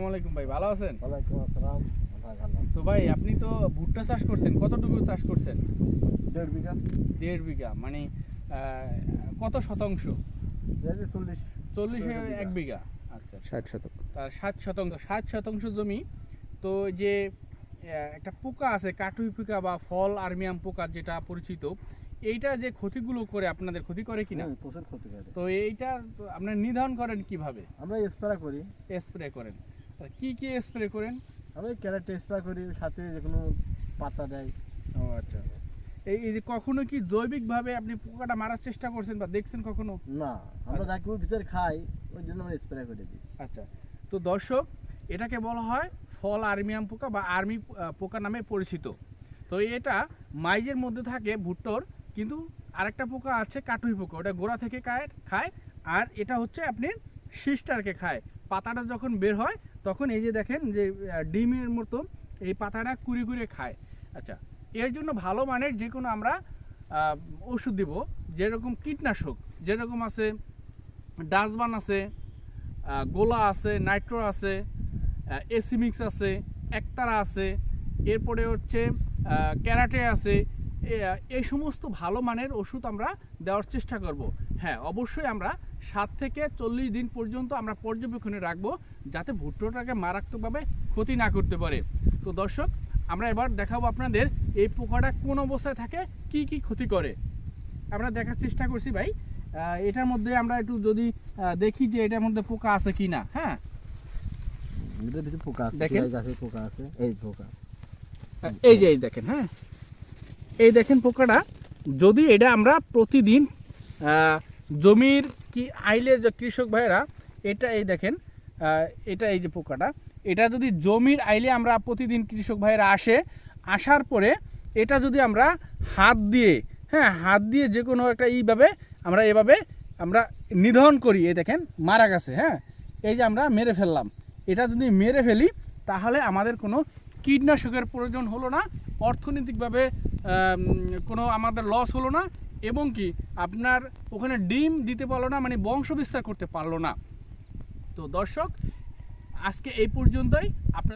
আসসালামু আলাইকুম ভাই ভালো আছেন? ওয়ালাইকুম আসসালাম তো ভাই আপনি তো ভুট্টা চাষ করছেন কতটুকু চাষ করছেন? দেড় বিঘা। দেড় বিঘা মানে কত শতাংশ? চল্লিশ। চল্লিশে এক বিঘা। আচ্ছা ষাট শতক। ষাট শতাংশ ষাট শতাংশ জমি। তো যে একটা পোকা আছে কাটুই পোকা বা ফল আর্মিয়াম পোকা যেটা পরিচিত এইটা যে ক্ষতিগুলো করে আপনাদের ক্ষতি করে কিনা? প্রচুর ক্ষতি করে। তো এইটা আপনারা নির্ধারণ করেন কীভাবে? আমরা স্প্রে করি। স্প্রে করেন। কি কি স্প্রে করেন? আমরা ক্যারেটে স্প্রে করি সাথে যে কোনো পাতা দেয়। ও আচ্ছা। এই এই যে কখনো কি জৈবিকভাবে আপনি পোকাটা মারার চেষ্টা করছেন বা দেখছেন কখনো? না আমরা যাকে ভিতরে খাই ওই জন্য আমরা স্প্রে করে দিই। আচ্ছা। তো দর্শক এটাকে বলা হয় ফল আর্মিয়াম পোকা বা আর্মি পোকা নামে পরিচিত। তো এটা মাইজের মধ্যে থাকে ভুট্টোর কিন্তু আরেকটা পোকা আছে কাটুই পোকা। ওটা গোড়া থেকে খায় খায় আর এটা হচ্ছে আপনি সিস্টারকে খায়। পাতাটা যখন বের হয় তখন এই যে দেখেন যে ডিমের মতো এই পাতাটা কুড়ি কুড়ে খায়। আচ্ছা এর জন্য ভালো মানের যে কোনো আমরা ওষুধ দিব, যেরকম কীটনাশক, যেরকম আছে, ডাস্টবান আছে গোলা আছে, নাইট্রো আছে এসিমিক্স আছে, একতারা আছে, এরপরে হচ্ছে ক্যারাটে আছে এই সমস্ত ভালো মানের ওষুধ আমরা দেওয়ার চেষ্টা করব। হ্যাঁ অবশ্যই আমরা সাত থেকে চল্লিশ দিন পর্যন্ত আমরা পর্যবেক্ষণে রাখব যাতে ভুট্টোটাকে মারাত্মকভাবে ক্ষতি না করতে পারে। তো দর্শক আমরা এবার দেখাবো আপনাদের এই পোকাটা কোন অবস্থায় থাকে কি কি ক্ষতি করে। আমরা দেখার চেষ্টা করছি ভাই। এটার মধ্যে আমরা একটু যদি দেখি যে এটার মধ্যে পোকা আছে কি না হ্যাঁ পোকা আছে দেখেন। পোকা আছে এই পোকা। এই যে এই দেখেন হ্যাঁ। এই দেখেন পোকাটা। যদি এটা আমরা প্রতিদিন জমির কি আইলে যে কৃষক ভাইরা এটা এই দেখেন এটা এই যে পোকাটা। এটা যদি জমির আইলে আমরা প্রতিদিন কৃষক ভাইরা আসে, আসার পরে এটা যদি আমরা হাত দিয়ে হ্যাঁ হাত দিয়ে যে কোনো একটা এইভাবে আমরা এভাবে আমরা নিধন করি, এই দেখেন, মারা গেছে হ্যাঁ। এই যে আমরা মেরে ফেললাম। এটা যদি মেরে ফেলি, তাহলে আমাদের কোনো কীটনাশকের প্রয়োজন হলো না, অর্থনৈতিকভাবে কোনো আমাদের লস হলো না, এবং কি আপনার ওখানে ডিম দিতে পারল না মানে বংশ বিস্তার করতে পারল না। তো দর্শক, আজকে এই পর্যন্তই। আপনার